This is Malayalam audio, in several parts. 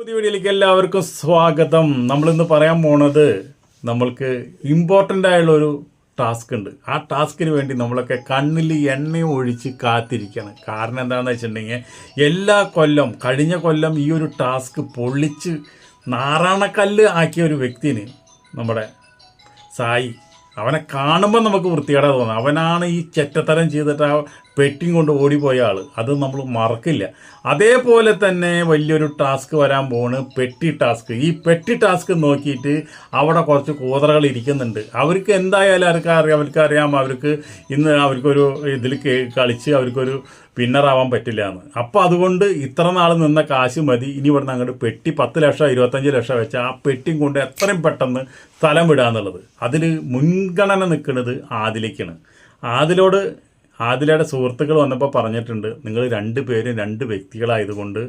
പുതിയ വീഡിയോയിലേക്ക് എല്ലാവർക്കും സ്വാഗതം. നമ്മളിന്ന് പറയാൻ പോണത് നമ്മൾക്ക് ഇമ്പോർട്ടന്റ് ആയുള്ള ഒരു ടാസ്ക് ഉണ്ട്. ആ ടാസ്കിന് വേണ്ടി നമ്മളൊക്കെ കണ്ണിൽ എണ്ണയും ഒഴിച്ച് കാത്തിരിക്കണം. കാരണം എന്താണെന്ന് വെച്ചിട്ടുണ്ടെങ്കിൽ എല്ലാ കൊല്ലം കഴിഞ്ഞ കൊല്ലം ഈ ഒരു ടാസ്ക് പൊള്ളിച്ച് നാറാണക്കല്ല് ആക്കിയ ഒരു വ്യക്തിന് നമ്മുടെ സായി അവനെ കാണുമ്പോൾ നമുക്ക് വൃത്തികേടാ തോന്നും. അവനാണ് ഈ ചെറ്റത്തരം ചെയ്തിട്ട് ആ പെട്ടിയും കൊണ്ട് ഓടിപ്പോയ ആൾ അത് നമ്മൾ മറക്കില്ല. അതേപോലെ തന്നെ വലിയൊരു ടാസ്ക് വരാൻ പോണ്. പെട്ടി ടാസ്ക്. ഈ പെട്ടി ടാസ്ക് നോക്കിയിട്ട് അവിടെ കുറച്ച് കൂതറകൾ ഇരിക്കുന്നുണ്ട്. അവർക്ക് എന്തായാലും അവർക്ക് അറിയാം അവർക്കറിയാം അവർക്ക് ഇന്ന് അവർക്കൊരു ഇതിൽ കളിച്ച് അവർക്കൊരു വിന്നറാവാൻ പറ്റില്ല എന്ന് അപ്പോൾ അതുകൊണ്ട് ഇത്ര നാൾ നിന്ന കാശ് മതി. ഇനി ഇവിടുന്ന് അങ്ങോട്ട് പെട്ടി പത്ത് ലക്ഷം ഇരുപത്തഞ്ച് ലക്ഷം വെച്ച് ആ പെട്ടിയും കൊണ്ട് എത്രയും പെട്ടെന്ന് സ്ഥലം വിടാന്നുള്ളത്. അതിൽ മുൻഗണന നിൽക്കുന്നത് ആദിലേക്കാണ്. ആദിലോട് ആദിലയുടെ സുഹൃത്തുക്കൾ വന്നപ്പോൾ പറഞ്ഞിട്ടുണ്ട് നിങ്ങൾ രണ്ട് പേരും രണ്ട് വ്യക്തികളായതുകൊണ്ട്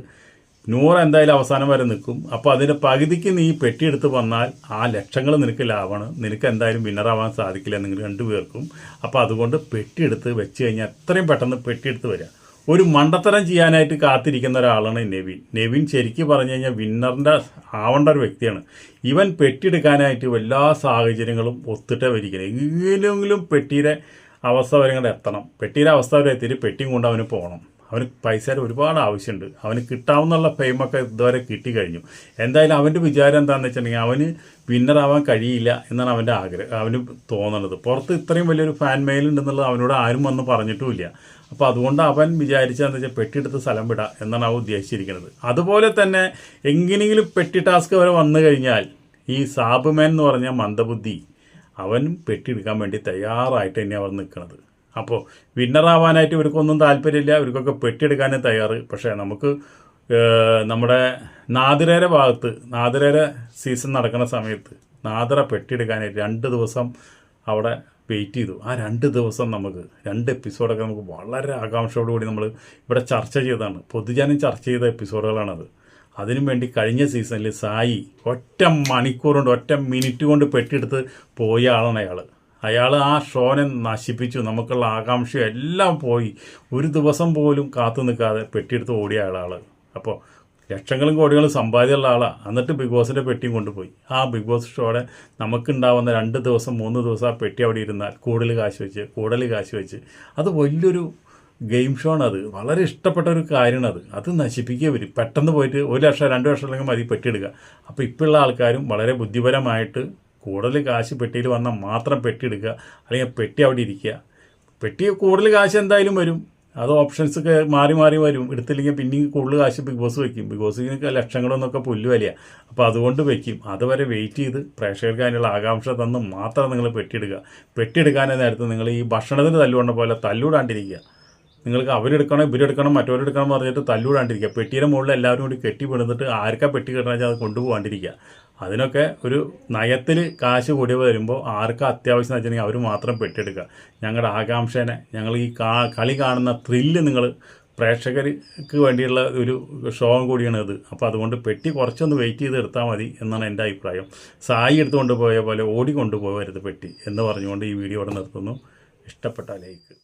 നൂറ് എന്തായാലും അവസാനം വരെ നിൽക്കും. അപ്പോൾ അതിന്റെ പകുതിക്ക് നീ പെട്ടിയെടുത്ത് വന്നാൽ ആ ലക്ഷങ്ങൾ നിനക്ക് ലാഭമാണ്. നിനക്ക് എന്തായാലും വിന്നറാവാൻ സാധിക്കില്ല. നിങ്ങൾ രണ്ടുപേർക്കും. അപ്പോൾ അതുകൊണ്ട് പെട്ടിയെടുത്ത് വെച്ച് കഴിഞ്ഞാൽ എത്രയും പെട്ടെന്ന് പെട്ടിയെടുത്ത് വരിക. ഒരു മണ്ടത്തരം ചെയ്യാനായിട്ട് കാത്തിരിക്കുന്ന ഒരാളാണ് നെവിൻ. നെവിൻ ശരിക്കും പറഞ്ഞു കഴിഞ്ഞാൽ വിന്നറിന്റെ ആവേണ്ട ഒരു വ്യക്തിയാണ്. ഇവൻ പെട്ടിയെടുക്കാനായിട്ട് എല്ലാ സാഹചര്യങ്ങളും ഒത്തിട്ടേ വരിക്കണം എങ്ങനെയെങ്കിലും പെട്ടിയുടെ അവസ്ഥ വരെ എത്തണം. പെട്ടിയുടെ അവസ്ഥ വരെ എത്തിയിട്ട് പെട്ടിയും കൊണ്ട് അവന് പോകണം. അവന് പൈസയുടെ ഒരുപാട് ആവശ്യമുണ്ട്. അവന് കിട്ടാവുന്നുള്ള ഫെയിമൊക്കെ ഇതുവരെ കിട്ടിക്കഴിഞ്ഞു. എന്തായാലും അവന്റെ വിചാരം എന്താണെന്ന് വെച്ചിട്ടുണ്ടെങ്കിൽ അവന് വിന്നറാവാൻ കഴിയില്ല എന്നാണ് അവന്റെ ആഗ്രഹം അവന് തോന്നുന്നത് പുറത്ത് ഇത്രയും വലിയൊരു ഫാൻ മെയിൽ ഉണ്ടെന്നുള്ളത് അവനോട് ആരും വന്ന് പറഞ്ഞിട്ടുമില്ല. അപ്പോൾ അതുകൊണ്ട് അവൻ വിചാരിച്ചതെന്ന് വെച്ചാൽ പെട്ടിയെടുത്ത് സ്ഥലം വിടാം എന്നാണ് അവൻ ഉദ്ദേശിച്ചിരിക്കുന്നത്. അതുപോലെ തന്നെ എങ്ങനെയെങ്കിലും പെട്ടി ടാസ്ക് വരെ വന്നു കഴിഞ്ഞാൽ ഈ സാബ്മാൻ എന്ന് പറഞ്ഞ മന്ദബുദ്ധി അവനും പെട്ടിയെടുക്കാൻ വേണ്ടി തയ്യാറായിട്ട് തന്നെ അവർ നിൽക്കുന്നത് അപ്പോൾ വിന്നറാവാനായിട്ട് ഇവർക്കൊന്നും താല്പര്യമില്ല. ഇവർക്കൊക്കെ പെട്ടിയെടുക്കാനും തയ്യാറ്. പക്ഷേ നമുക്ക് നമ്മുടെ നാദിരേര ഭാഗത്ത് നാദിരേര സീസൺ നടക്കുന്ന സമയത്ത് നാദിറ പെട്ടിയെടുക്കാനായിട്ട് രണ്ട് ദിവസം അവിടെ വെയിറ്റ് ചെയ്തു. ആ രണ്ട് ദിവസം നമുക്ക് രണ്ട് എപ്പിസോഡൊക്കെ നമുക്ക് വളരെ ആകാംക്ഷയോടുകൂടി നമ്മൾ ഇവിടെ ചർച്ച ചെയ്തതാണ്. പൊതുജനം ചർച്ച ചെയ്ത എപ്പിസോഡുകളാണത് അതിനു വേണ്ടി കഴിഞ്ഞ സീസണിൽ സായി ഒറ്റ മണിക്കൂർ കൊണ്ട് ഒറ്റ മിനിറ്റ് കൊണ്ട് പെട്ടിയെടുത്ത് പോയ ആളാണ് അയാൾ അയാൾ ആ ഷോനെ നശിപ്പിച്ചു. നമുക്കുള്ള ആകാംക്ഷ എല്ലാം പോയി. ഒരു ദിവസം പോലും കാത്തു നിൽക്കാതെ പെട്ടിയെടുത്ത് ഓടിയ ആളാൾ അപ്പോൾ ലക്ഷങ്ങളും കോടികളും സമ്പാദ്യമുള്ള ആളാണ് എന്നിട്ട് ബിഗ് ബോസിന്റെ പെട്ടിയും കൊണ്ടുപോയി. ആ ബിഗ് ബോസ് ഷോയുടെ നമുക്കുണ്ടാവുന്ന രണ്ട് ദിവസം മൂന്ന് ദിവസം ആ പെട്ടി അവിടെ ഇരുന്നാൽ കൂടുതൽ കാശ് വെച്ച് കൂടുതൽ കാശ് വെച്ച്. അത് വലിയൊരു ഗെയിം ഷോ ആണ് അത്. വളരെ ഇഷ്ടപ്പെട്ട ഒരു കാര്യമാണ് അത്. അത് നശിപ്പിക്കുക വരും പെട്ടെന്ന് പോയിട്ട് ഒരു ലക്ഷം രണ്ട് ലക്ഷം അല്ലെങ്കിൽ മതി പെട്ടിയെടുക്കുക അപ്പോൾ ഇപ്പോഴുള്ള ആൾക്കാരും വളരെ ബുദ്ധിപരമായിട്ട് കൂടുതൽ കാശ് പെട്ടിയിൽ വന്നാൽ മാത്രം പെട്ടി എടുക്കുക അല്ലെങ്കിൽ പെട്ടി അവിടെ ഇരിക്കുക. പെട്ടി കൂടുതൽ കാശ് എന്തായാലും വരും. അത് ഓപ്ഷൻസ് ഒക്കെ മാറി മാറി വരും. എടുത്തില്ലെങ്കിൽ പിന്നെയും കൂടുതൽ കാശ് ബിഗ് ബോസ് വെക്കും ബിഗ് ബോസിനൊക്കെ ലക്ഷങ്ങളൊന്നൊക്കെ പുല്ല് വലിയ. അപ്പോൾ അതുകൊണ്ട് വെക്കും അതുവരെ വെയിറ്റ് ചെയ്ത് പ്രേക്ഷകർക്ക് അതിനുള്ള ആകാംക്ഷ തന്ന് മാത്രം നിങ്ങൾ പെട്ടിയെടുക്കുക പെട്ടിയെടുക്കാനേ നേരത്തെ നിങ്ങൾ ഈ ഭക്ഷണത്തിന് തല്ലുകൊണ്ട പോലെ തല്ലൂടാണ്ടിരിക്കുക. നിങ്ങൾക്ക് അവരെടുക്കണം ഇവരെടുക്കണം മറ്റവരെടുക്കണം എന്ന് പറഞ്ഞിട്ട് തല്ലൂടാണ്ടിരിക്കുക. പെട്ടിയുടെ മുകളിൽ എല്ലാവരും കൂടി കെട്ടി പിടുന്നിട്ട് ആർക്കാ പെട്ടി കിട്ടണമെന്ന് വെച്ചാൽ അത് കൊണ്ടുപോകാണ്ടിരിക്കുക അതിനൊക്കെ ഒരു നയത്തിൽ കാശ് കൂടി വരുമ്പോൾ ആർക്കാ അത്യാവശ്യം വെച്ചിട്ടുണ്ടെങ്കിൽ അവർ മാത്രം പെട്ടെടുക്കുക ഞങ്ങളുടെ ആകാംക്ഷേനെ ഞങ്ങൾ ഈ കളി കാണുന്ന ത്രില്ല് നിങ്ങൾ പ്രേക്ഷകർക്ക് വേണ്ടിയുള്ള ഒരു ഷോ കൂടിയാണ് ഇത്. അപ്പോൾ അതുകൊണ്ട് പെട്ടി കുറച്ചൊന്ന് വെയിറ്റ് ചെയ്ത് എടുത്താൽ മതി എന്നാണ് എന്റെ അഭിപ്രായം. സായി എടുത്തുകൊണ്ട് പോയ പോലെ ഓടിക്കൊണ്ടു പോകരുത് പെട്ടി എന്ന് പറഞ്ഞുകൊണ്ട് ഈ വീഡിയോ ഇവിടെ നിർത്തുന്നു. ഇഷ്ടപ്പെട്ട ലൈക്ക്